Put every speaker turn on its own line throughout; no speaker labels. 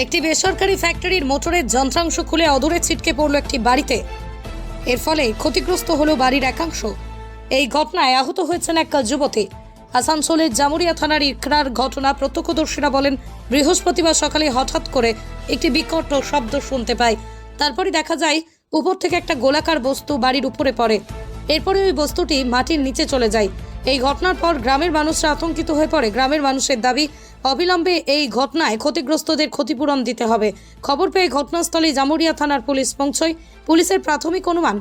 একটি বেসরকারি ফ্যাক্টরির মোটরের যন্ত্রাংশ খুলে অদূরে ছিটকে পড়ল একটি বাড়িতে। এর ফলে ক্ষতিগ্রস্ত হলো বাড়ির একাংশ। এই ঘটনায় আহত হয়েছেন এক যুবতী। আসানসোলের জামুরিয়া থানার ইকরার ঘটনা প্রত্যক্ষদর্শীরা বলেন, বৃহস্পতিবার সকালে হঠাৎ করে একটি বিকট শব্দ শুনতে পায়। তারপরে দেখা যায়, উপর থেকে একটা গোলাকার বস্তু বাড়ির উপরে পড়ে। এরপরে ওই বস্তুটি মাটির নিচে চলে যায়। এই ঘটনার পর গ্রামের মানুষরা আতঙ্কিত হয়ে পড়ে। গ্রামের মানুষের দাবি, অবিলম্বে এই ঘটনায় ক্ষতিগ্রস্তদের ক্ষতিপূরণ দিতে হবে। খবর পেয়ে ঘটনাস্থলে জামুরিয়া থানার পুলিশ পৌঁছয়। পুলিশের প্রাথমিক অনুমান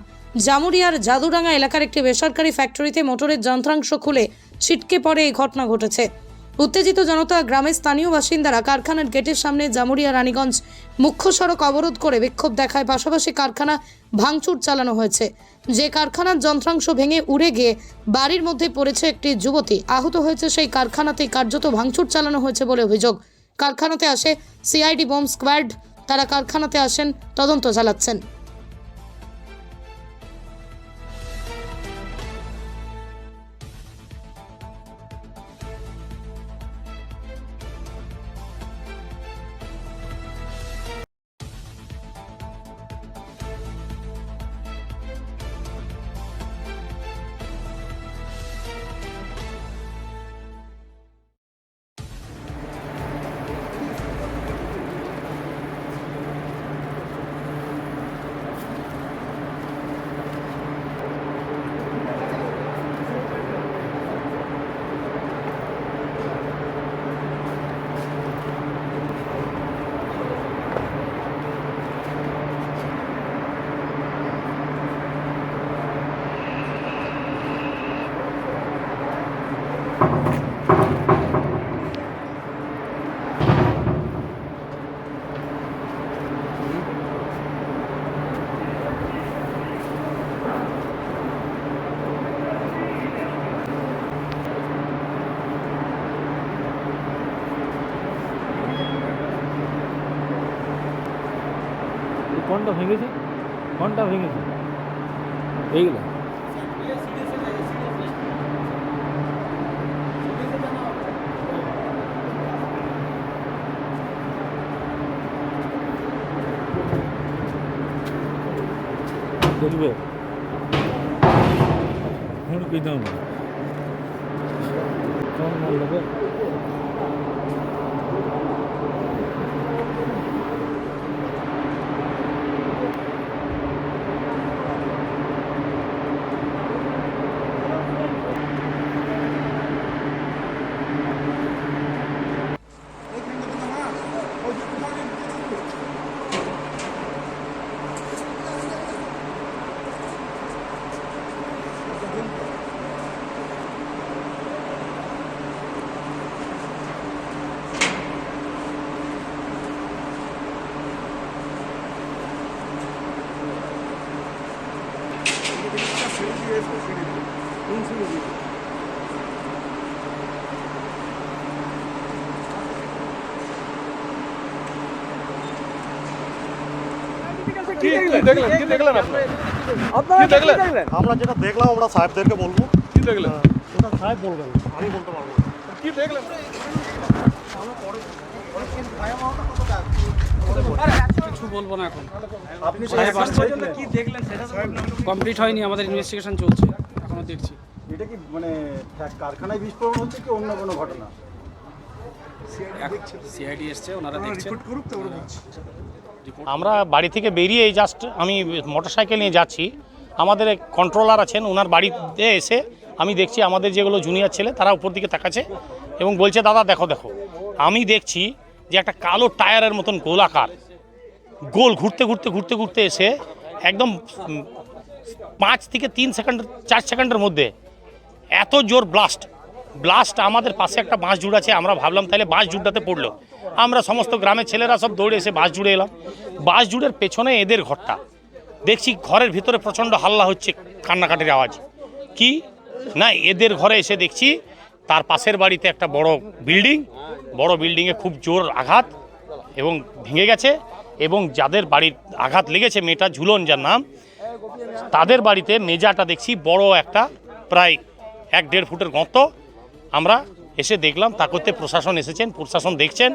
জামুরিয়ার জাদুডাঙ্গা এলাকার একটি বেসরকারি ফ্যাক্টরিতে মোটরের যন্ত্রাংশ খুলে ছিটকে পড়ে এই ঘটনা ঘটেছে। উত্তেজিত জনতা গ্রামের স্থানীয় বাসিন্দারা কারখানার গেটের সামনে জামুরিয়া রানীগঞ্জ মুখ্য সড়ক অবরোধ করে বিক্ষোভ দেখায়। পাশাপাশি কারখানা ভাঙচুর চালানো হয়েছে। যে কারখানার যন্ত্রাংশ ভেঙে উড়ে গিয়ে বাড়ির মধ্যে পড়েছে একটি যুবতী। আহত হয়েছে সেই কারখানাতেই কার্যত ভাঙচুর চালানো হয়েছে বলে অভিযোগ। কারখানাতে আসে সিআইডি বোম স্কোয়াড। তারা কারখানাতে আসেন, তদন্ত চালাচ্ছেন।
কোনটা ভেঙেছে কোনটা ভেঙেছে। এইগুলো দেখবে হুড়কি দাম। কোন
মাল নেবে। দেখলেন? কি দেখলেন
আমরা যেটা দেখলাম আমরা সাহেবদেরকে বলব
কি দেখলেন
ওটা সাহেব বলবেন আমি বলতে পারব না।
কি দেখলেন
কিছু বলব না এখন
আপনি
কি দেখলেন সেটা
কমপ্লিট হয়নি আমাদের ইনভেস্টিগেশন চলছে এখনও দেখছি।
এটা কি মানে কারখানায় বিস্ফোরণ হচ্ছে কি অন্য কোনো ঘটনা?
সিআইডি এসছে ওনারা দেখছেন।
আমরা বাড়ি থেকে বেরিয়ে জাস্ট আমি মোটরসাইকেল নিয়ে যাচ্ছি। আমাদের কন্ট্রোলার আছেন ওনার বাড়িতে এসে আমি দেখছি আমাদের যেগুলো জুনিয়র ছেলে তারা উপর দিকে তাকাচ্ছে এবং বলছে দাদা দেখো দেখো। আমি দেখছি যে একটা কালো টায়ারের মতন গোলাকার। গোল ঘুরতে ঘুরতে ঘুরতে ঘুরতে এসে একদম পাঁচ থেকে তিন সেকেন্ড, চার সেকেন্ডের মধ্যে এত জোর ব্লাস্ট ব্লাস্ট আমাদের পাশে একটা বাঁশ জুড় আছে, আমরা ভাবলাম তাহলে বাঁশ জুড়টাতে পড়ল। আমরা সমস্ত গ্রামের ছেলেরা সব দৌড়ে এসে বাঁশ জুড়ে এলাম। বাঁশ জুড়ের পেছনে এদের ঘরটা। দেখছি ঘরের ভিতরে প্রচণ্ড হাল্লা হচ্ছে, কান্নাকাটির আওয়াজ। কি? না, এদের ঘরে এসে দেখছি তার পাশের বাড়িতে একটা বড় বিল্ডিং, বড় বিল্ডিংয়ে খুব জোর আঘাত এবং ভেঙে গেছে এবং যাদের বাড়ির আঘাত লেগেছে, মেয়েটা ঝুলন যার নাম, তাদের বাড়িতে মেজাটা দেখছি বড় একটা প্রায় এক দেড় ফুটের গর্ত। আমরা এসে দেখলাম, তা করতে প্রশাসন এসেছেন, প্রশাসন দেখছেন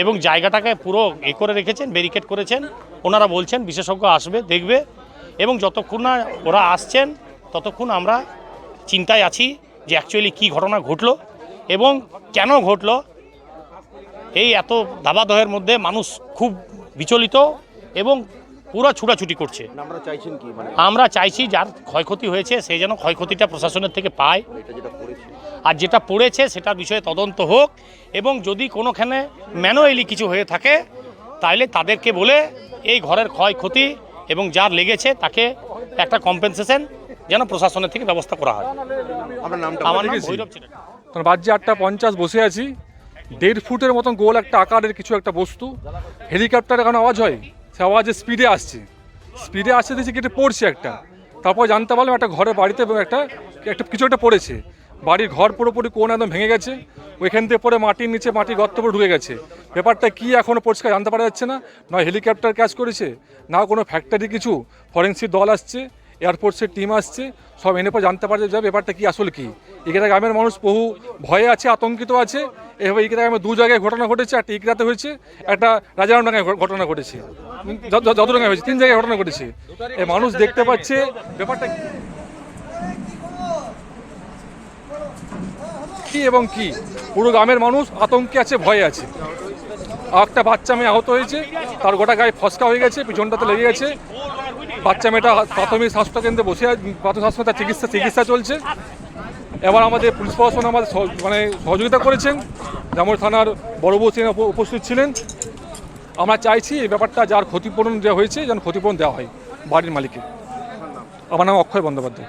এবং জায়গাটাকে পুরো এ করে রেখেছেন ব্যারিকেড করেছেন। ওনারা বলছেন, বিশেষজ্ঞ আসবে, দেখবে এবং যতক্ষণ না ওরা আসছেন, ততক্ষণ আমরা চিন্তায় আছি। যে অ্যাকচুয়ালি কী ঘটনা ঘটলো এবং কেন ঘটলো এই এত দাবাদহের মধ্যে মানুষ খুব বিচলিত এবং পুরো ছুটাছুটি করছে।
আমরা কি? মানে
আমরা চাইছি যার ক্ষয়ক্ষতি হয়েছে সে যেন ক্ষয়ক্ষতিটা প্রশাসনের থেকে পায়।
করেছে
আর যেটা পড়েছে সেটার বিষয়ে তদন্ত হোক এবং যদি কোনোখানে ম্যানুয়ালি কিছু হয়ে থাকে তাহলে তাদেরকে বলে এই ঘরের ক্ষয়ক্ষতি এবং যার লেগেছে তাকে একটা কম্পেনসেশন যেন প্রশাসনের থেকে ব্যবস্থা করা হয়।
আমার নামটা
আমার নাম। ভৈরব চিটারি।
তখন বাজে আটটা পঞ্চাশ বসে আছি দেড় ফুটের মতন গোল একটা আকারের কিছু একটা বস্তু। হেলিকপ্টার এখন আওয়াজ হয়? সে আওয়াজে স্পিডে আসছে। স্পিডে আসছে দেখছি কেটে পড়ছে একটা। তারপর জানতে পারলাম একটা ঘরে বাড়িতে একটা একটা কিছু একটা পড়েছে। বাড়ির ঘর পুরোপুরি কোন একদম ভেঙে গেছে। ওইখান থেকে পরে মাটির নিচে মাটি গর্ত পরে ঢুকে গেছে। ব্যাপারটা কি এখনও পরিষ্কার জানতে পারা যাচ্ছে না? নয় হেলিকপ্টার ক্যাচ করেছে। না কোনো ফ্যাক্টরি কিছু? ফরেন্সিক দল আসছে। এয়ারফোর্সের টিম আসছে, সব এনে পর জানতে পারছে যে ব্যাপারটা কি, আসলে কি। এখানে গ্রামের মানুষ বহু ভয়ে আছে, আতঙ্কিত আছে। এভাবে এই গ্রামে দু জায়গায় ঘটনা ঘটেছে, একটা ইকরাতে হয়েছে, একটা রাজারামডাঙ্গায় ঘটনা ঘটেছে। যতডাঙ্গায় হয়েছে, তিন জায়গায় ঘটনা ঘটেছে। এই মানুষ দেখতে পাচ্ছে, ব্যাপারটা কি? এবং কি? পুরো গ্রামের মানুষ আতঙ্কে আছে, ভয়ে আছে। একটা বাচ্চা মেয়ে আহত হয়েছে। তার গোটা গায়ে ফসকা হয়ে গেছে, পিছনটাতে লেগে গেছে। বাচ্চা মেয়েটা প্রাথমিক স্বাস্থ্য কেন্দ্রে বসে প্রাথমিক স্বাস্থ্য তার চিকিৎসা চিকিৎসা চলছে। এবার আমাদের পুলিশ প্রশাসন আমাদের মানে সহযোগিতা করেছেন। যেমন থানার বড়বু সিং উপ- উপস্থিত ছিলেন। আমরা চাইছি এই ব্যাপারটা যার ক্ষতিপূরণ দেওয়া হয়েছে, যেন ক্ষতিপূরণ দেওয়া হয় বাড়ির মালিককে আমার নাম অক্ষয় বন্দ্যোপাধ্যায়।